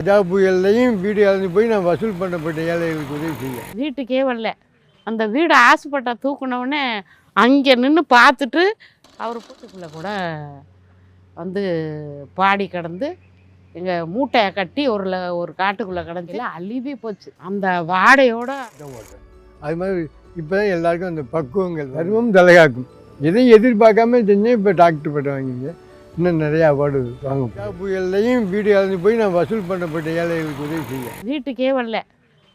கஜா புயல்லையும் வீடு இழந்து போய் நான் வசூல் பண்ணப்பட்ட ஏழைகளுக்கு உதவி செய்ய வீட்டுக்கே வரல. அந்த வீடு ஆசைப்பட்ட தூக்குனவுடனே அங்கே நின்று பார்த்துட்டு அவர் வீட்டுக்குள்ளே கூட வந்து பாடி கிடந்து எங்கள் மூட்டையை கட்டி ஒரு ஒரு காட்டுக்குள்ளே கிடந்துல அழுவி போச்சு. அந்த வாடையோட அது மாதிரி இப்போ தான் எல்லாருக்கும் அந்த பக்குவங்கள் தர்மம் தலைகாக்கும். எதையும் எதிர்பார்க்காம செஞ்சேன் இப்போ டாக்டர் பட்டம் வாங்கிங்க. இன்னும் நிறைய அவார்டு வாங்க புயல்லையும் வீடு இழந்து போய் நான் வசூல் பண்ணப்பட்ட ஏழைகளுக்கு உதவி செய்ய வீட்டுக்கே வரல.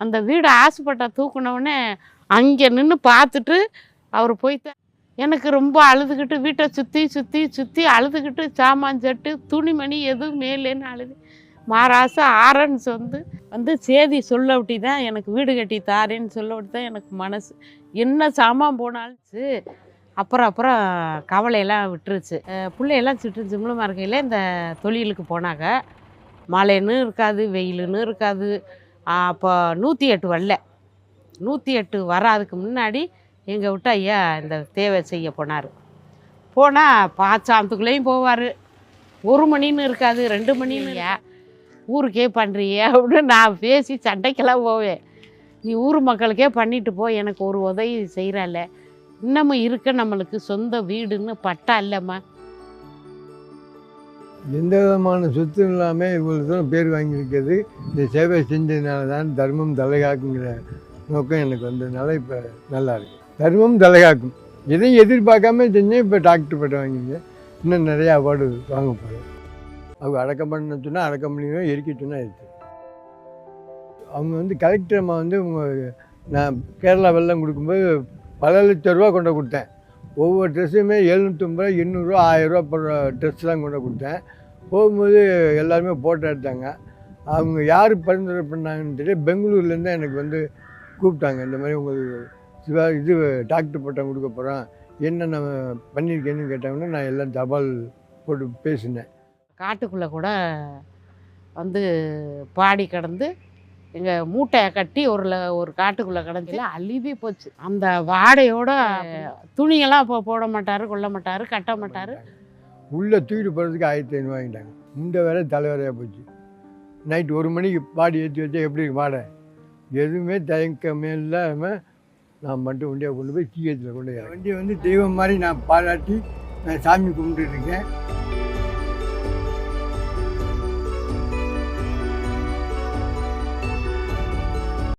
அந்த வீடு ஆசைப்பட்ட தூக்குனவுடனே அங்கே நின்று பார்த்துட்டு அவர் போய்த்த எனக்கு ரொம்ப அழுதுகிட்டு வீட்டை சுற்றி சுற்றி சுற்றி அழுதுகிட்டு சாமான் சட்டு துணிமணி எதுவும் மேலேன்னு அழுது. மாராச ஆரன்ஸ் வந்து வந்து சேதி சொல்ல விட்டி தான் எனக்கு வீடு கட்டி தாரேன்னு சொல்ல விட்டு தான் எனக்கு மனசு. என்ன சாமான் போனாலும் சரி, அப்புறம் அப்புறம் கவலையெல்லாம் விட்டுருச்சு. பிள்ளையெல்லாம் சிட்டு சிம்ளமாக இருக்கையில் இந்த தொழிலுக்கு போனாங்க. மழைன்னு இருக்காது வெயிலுன்னு இருக்காது. அப்போ நூற்றி எட்டு வரல. நூற்றி எட்டு வராதுக்கு முன்னாடி எங்கள் விட்டு ஐயா இந்த தேவை செய்ய போனார். போனால் பாச்சாந்தத்துக்குள்ளேயும் போவார். ஒரு மணின்னு இருக்காது ரெண்டு மணின்னு இல்லையா ஊருக்கே பண்ணுறியே அப்படின்னு நான் பேசி சண்டைக்கெல்லாம் போவேன். நீ ஊர் மக்களுக்கே பண்ணிட்டு போ எனக்கு ஒரு உதவி செய்கிறல்ல இன்னமும் இருக்க நம்மளுக்கு சொந்த வீடுன்னு பட்டா இல்லைம்மா. எந்த விதமான சொத்து இல்லாமல் இவ்வளோ தூரம் பேர் வாங்கியிருக்கிறது இந்த சேவை செஞ்சதுனால தான் தர்மம் தலைகாக்குங்கிற நோக்கம் எனக்கு வந்ததுனால இப்போ நல்லா இருக்கு. தர்மம் தலைகாக்கும். எதையும் எதிர்பார்க்காம செஞ்சேன் இப்போ டாக்டர் பட்டம் வாங்கிங்க. இன்னும் நிறையா அவார்டு வாங்க போகிறேன் அவங்க அடக்கம் பண்ண சொன்னால் அடக்கம் பண்ணியும் எரிக்க சொன்னால் அவங்க வந்து கலெக்டர் அம்மா வந்து நான் கேரளா வெள்ளம் கொடுக்கும்போது பல லட்ச ரூபா கொண்டு கொடுத்தேன். ஒவ்வொரு ட்ரெஸ்ஸுமே எழுநூற்றம்பது ரூபா எண்ணூறுரூவா ஆயிரரூவா போடுற ட்ரெஸ் தான் கொண்டு கொடுத்தேன். போகும்போது எல்லாருமே ஃபோட்டோ எடுத்தாங்க. அவங்க யார் பரிந்துரை பண்ணாங்கன்னு தெரியல. பெங்களூர்லேருந்து எனக்கு வந்து கூப்பிட்டாங்க. இந்த மாதிரி உங்களுக்கு சிவா இது டாக்டர் பட்டம் கொடுக்க போகிறோம் என்னென்ன பண்ணியிருக்கேன்னு கேட்டாங்கன்னா நான் எல்லாம் தபால் போட்டு பேசினேன். காட்டுக்குள்ளே கூட வந்து பாடி கடந்து எங்கள் மூட்டையை கட்டி ஒரு ஒரு காட்டுக்குள்ளே கிடந்துல அழுவி போச்சு. அந்த வாடையோட துணியெல்லாம் இப்போ போட மாட்டார் கொள்ள மாட்டார் கட்ட மாட்டார். உள்ளே தூக்கிட்டு போகிறதுக்கு ஆயிரத்தி ஐநூறு வாங்கிட்டாங்க. இந்த வேலை தலைவரையாக போச்சு. நைட் ஒரு மணிக்கு பாடி ஏற்றி வச்சா எப்படி வாடை எதுவுமே தயக்கமே இல்லாமல் நான் மட்டும் வண்டியை கொண்டு போய் ஜிஹெச்சில் கொண்டு வண்டியை வந்து தெய்வம் மாதிரி நான் பாராட்டி நான் சாமி கும்பிட்டுட்டு இருக்கேன்.